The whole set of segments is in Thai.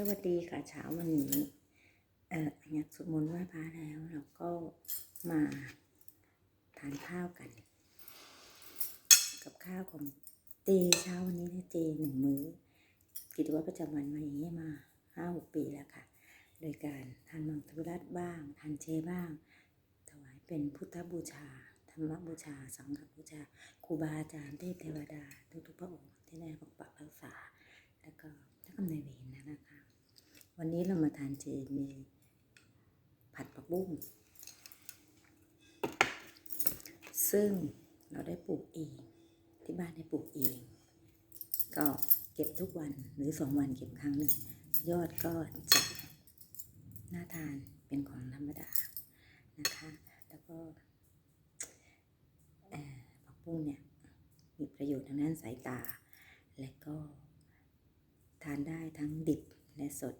สวัสดีค่ะเช้าวันนี้เอ่ออยากสวดมนต์ไหว้พระแล้วเราก็มาทานข้าวกัน กับข้าวของเจเช้าวันนี้เจหนึ่งมื้อ กิจวัตรประจำวันมาอย่างนี้มาห้าหกปีแล้วค่ะ โดยการทานมังสวิรัตบ้างทานเจบ้าง ถวายเป็นพุทธบูชา ธรรมบูชา สังฆบูชาครูบาอาจารย์เทพเทวดาทุกๆพระองค์ที่ได้ปกปักรักษา แล้วก็เจ้ากรรมนายเวรนะนะคะ วันนี้เรามาทานเจมีผัดผักบุ้ง ซึ่งเราได้ปลูกเอง ที่บ้านได้ปลูกเอง ก็เก็บทุกวันหรือสองวันเก็บครั้งหนึ่ง ยอดก็จะน่าทานเป็นของธรรมดานะคะ แล้วก็ผักบุ้งเนี่ย มีประโยชน์ทางด้านสายตา และก็ทานได้ทั้งดิบและสด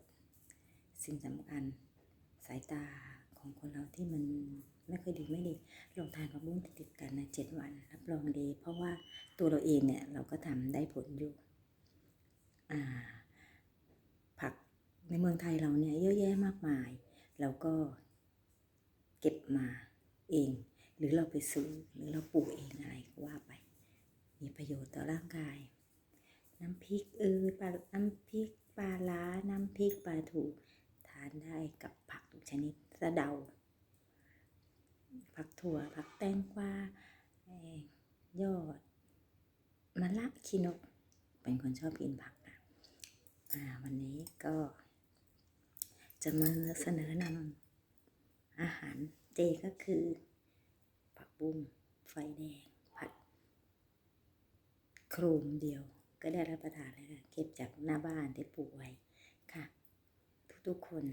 สิ่งสำคัญสายตาของคนเราที่มันไม่ค่อยดีไม่ดีลองทานผักบุ้งติดกันนะเจ็ดวันรับรองดี เพราะว่าตัวเราเองเนี่ยเราก็ทำได้ผลอยู่ผักในเมืองไทยเราเนี่ยเยอะแยะมากมาย เราก็เก็บมาเอง หรือเราไปซื้อหรือเราปลูกเองอะไรก็ว่าไป มีประโยชน์ต่อร่างกาย น้ำพริกเออปลาน้ำพริกปลาล้าน้ำพริกปลาถูานได้กับผักทุกชนิดสะเดา ผักถั่ว ผักแตงกวาเอ่ยอดมะละชีนก เป็นคนชอบกินผักนะอ่าวันนี้ก็ จะมาเสนอนำอาหารเจก็คือ ผักบุ้งไฟแดงผัด โครมเดียวก็ได้รับประทานแล้วค่ะเก็บจากหน้าบ้านที่ปลูกไว้ค่ะ ทุกคน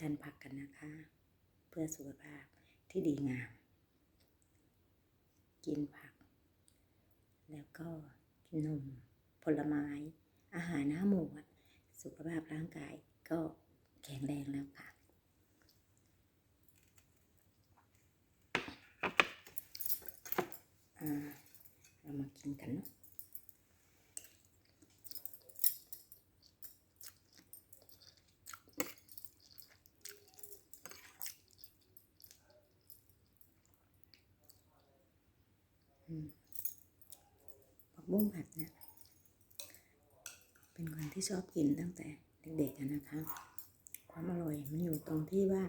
ทานผักกันนะคะ เพื่อสุขภาพที่ดีงาม กินผัก แล้วก็กินนมผลไม้ อาหารห้าหมูสุขภาพร่างกายก็แข็งแรงแล้วค่ะเรามากินกันเนาะ ผักบุ้งผัดเนี่ย เป็นคนที่ชอบกินตั้งแต่เด็กๆนะคะ ความอร่อยมันอยู่ตรงที่ว่า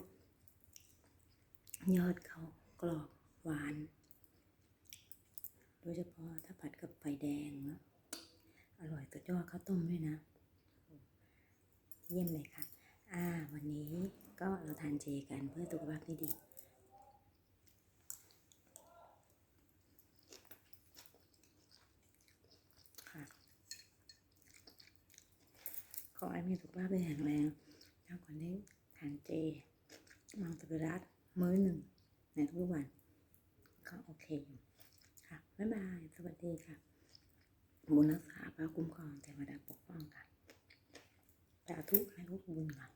ยอดเขากรอบหวาน โดยเฉพาะถ้าผัดกับไฟแดงเนาะอร่อยตัวยอดข้าวต้มด้วยนะ เยี่ยมเลยค่ะ อ่า วันนี้ก็เราทานเจกันเพื่อสุขภาพที่ดี ค่ะ ข อให้มีสุขภาพที่แข็งแรงแล้วคนที่ทานเจมังสวิรัตมื้อหนึ่งในทุกวันก็โอเคอยู่ค่ะบ๊ายบาย สวัสดีค่ะบุญรักษาพระคุ้มครองเทวดาปกป้องค่ะสาธุให้ลูกบุญค่ะ